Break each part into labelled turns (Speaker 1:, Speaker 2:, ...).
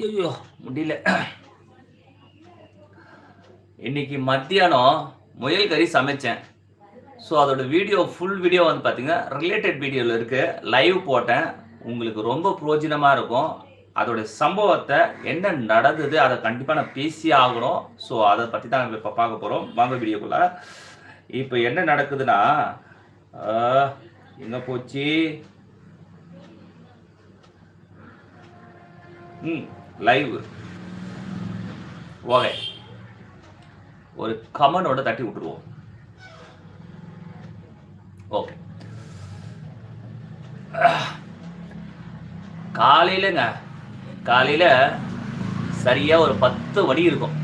Speaker 1: ஐயோ முடியல. இன்னைக்கு மத்தியானம் முயல் கறி சமைச்சேன். ஸோ அதோட வீடியோ ஃபுல் வீடியோ வந்து பார்த்தீங்கன்னா ரிலேட்டட் வீடியோவில் இருக்குது லைவ் போட்டேன். உங்களுக்கு ரொம்ப புரோஜனமாக இருக்கும். அதோட சம்பவத்தை என்ன நடந்தது அதை கண்டிப்பாக நான் பேசி ஆகணும். ஸோ அதை பற்றி தான் இப்போ பார்க்க போகிறோம் வாங்க வீடியோக்குள்ள. இப்போ என்ன நடக்குதுன்னா எங்கே போச்சு? ம். லைவ் ஓகே ஒரு கமனோட தட்டி விட்டுருவோம். ஓகே காலையிலங்க. காலையில் சரியாக ஒரு பத்து மணி இருக்கும்.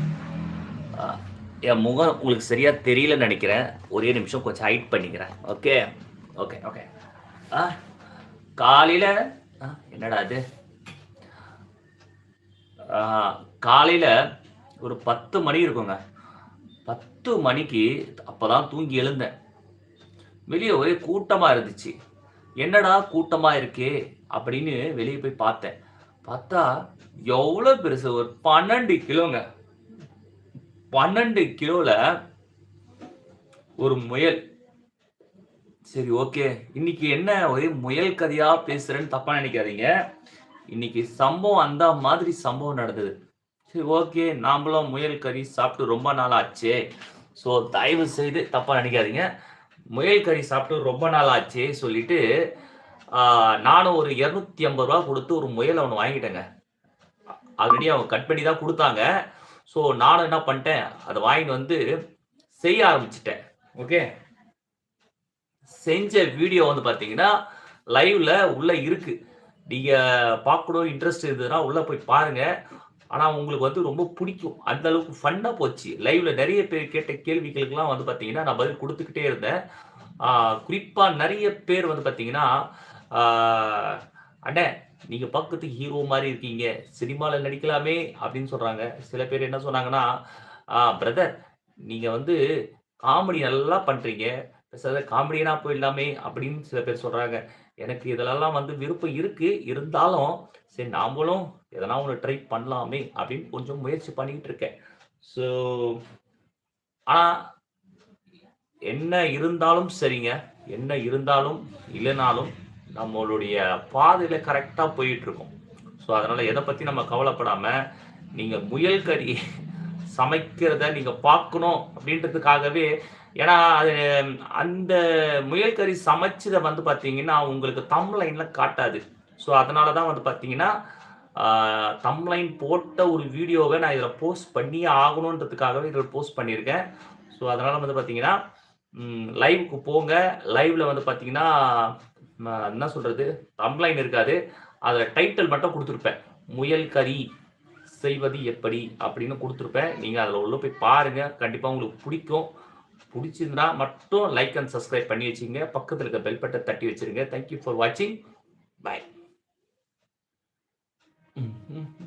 Speaker 1: என் முகம் உங்களுக்கு சரியாக தெரியலன்னு நினைக்கிறேன். ஒரே நிமிஷம் கொஞ்சம் ஹைட் பண்ணிக்கிறேன். ஓகே ஓகே ஓகே ஆ காலையில் என்னடா அது காலையில் ஒரு பத்து மணி இருக்குங்க. பத்து மணிக்கு அப்போ தான் தூங்கி எழுந்தேன். வெளியே ஒரே கூட்டமாக இருந்துச்சு. என்னடா கூட்டமாக இருக்கே அப்படின்னு வெளியே போய் பார்த்தேன். பார்த்தா எவ்வளோ பெருசு ஒரு பன்னெண்டு கிலோங்க. பன்னெண்டு கிலோவில் ஒரு முயல். சரி ஓகே. இன்னைக்கு என்ன ஒரே முயல் கதையாக பேசுகிறேன்னு தப்பாக நினைக்காதீங்க. இன்னைக்கு சம்பவம் அந்த மாதிரி சம்பவம் நடந்தது. சரி ஓகே நாம்பளும் முயல் கறி சாப்பிட்டு ரொம்ப நாள் ஆச்சே. ஸோ தயவு செய்து தப்பாக நினைக்காதீங்க. முயல் கறி சாப்பிட்டு ரொம்ப நாள் ஆச்சே சொல்லிட்டு நானும் ஒரு இரநூத்தி ஐம்பது ரூபா கொடுத்து ஒரு முயல் ஒன்று வாங்கிட்டேங்க. ஆல்ரெடி அவன் கட் பண்ணி தான் கொடுத்தாங்க. ஸோ நானும் என்ன பண்ணிட்டேன் அதை வாங்கிட்டு வந்து செய்ய ஆரம்பிச்சிட்டேன். ஓகே? செஞ்ச வீடியோ வந்து பார்த்தீங்கன்னா லைவ்ல உள்ள இருக்கு. நீங்கள் பார்க்கணும் இன்ட்ரெஸ்ட் இருந்ததுன்னா உள்ளே போய் பாருங்கள் ஆனால் உங்களுக்கு வந்து ரொம்ப பிடிக்கும். அந்த அளவுக்கு ஃபன்னாக போச்சு. லைவ்ல நிறைய பேர் கேட்ட கேள்விகளுக்கெல்லாம் வந்து பார்த்தீங்கன்னா நான் பதில் கொடுத்துக்கிட்டே இருந்தேன். குறிப்பாக நிறைய பேர் வந்து பார்த்தீங்கன்னா அண்ணே நீங்கள் பக்கத்துக்கு ஹீரோ மாதிரி இருக்கீங்க. சினிமாவில் நடிக்கலாமே அப்படின்னு சொல்கிறாங்க சில பேர் என்ன சொன்னாங்கன்னா பிரதர் நீங்கள் வந்து காமெடி நல்லா பண்ணுறீங்க பேசாத காமெடியனா போயிடலாமே அப்படின்னு சில பேர் சொல்கிறாங்க எனக்கு இதெல்லாம் வந்து விருப்பம் இருக்குது இருந்தாலும் சரி நாமளும் எதனா ஒன்று ட்ரை பண்ணலாமே அப்படின்னு கொஞ்சம் முயற்சி பண்ணிக்கிட்டு இருக்கேன். ஸோ ஆனால் என்ன இருந்தாலும் சரிங்க. என்ன இருந்தாலும் இல்லைனாலும் நம்மளுடைய பாதையில் கரெக்டாக போயிட்டுருக்கோம் ஸோ அதனால் எதை பற்றி நம்ம கவலைப்படாமல் நீங்கள் முயல் கறி சமைக்கிறத நீங்கள் பார்க்கணும் அப்படின்றதுக்காகவே ஏன்னா அது அந்த முயல் கறி சமைச்சதை வந்து பார்த்தீங்கன்னா உங்களுக்கு தம்லைனில் காட்டாது. ஸோ அதனால தான் வந்து பார்த்தீங்கன்னா தம்லைன் போட்ட ஒரு வீடியோவை நான் இதில் போஸ்ட் பண்ணியே ஆகணுன்றதுக்காகவே இதில் போஸ்ட் பண்ணியிருக்கேன். ஸோ அதனால் வந்து பார்த்தீங்கன்னா லைவுக்கு போங்க. லைவில் வந்து பார்த்தீங்கன்னா என்ன சொல்கிறது தம்லைன் இருக்காது. அதில் டைட்டில் மட்டும் கொடுத்துருப்பேன். முயல் கறி செய்வது எப்படி அப்படின்னு கொடுத்துருப்பேன். நீங்கள் அதில் உள்ள போய் பாருங்கள் கண்டிப்பாக உங்களுக்கு பிடிக்கும். பிடிச்சிருந்தா மட்டும் லைக் அண்ட் சப்ஸ்கிரைப் பண்ணி வச்சுங்க பக்கத்தில் இருக்க பெல் பட்டை தட்டி வச்சிருங்க. தேங்க்யூ ஃபார் வாட்சிங் பாய்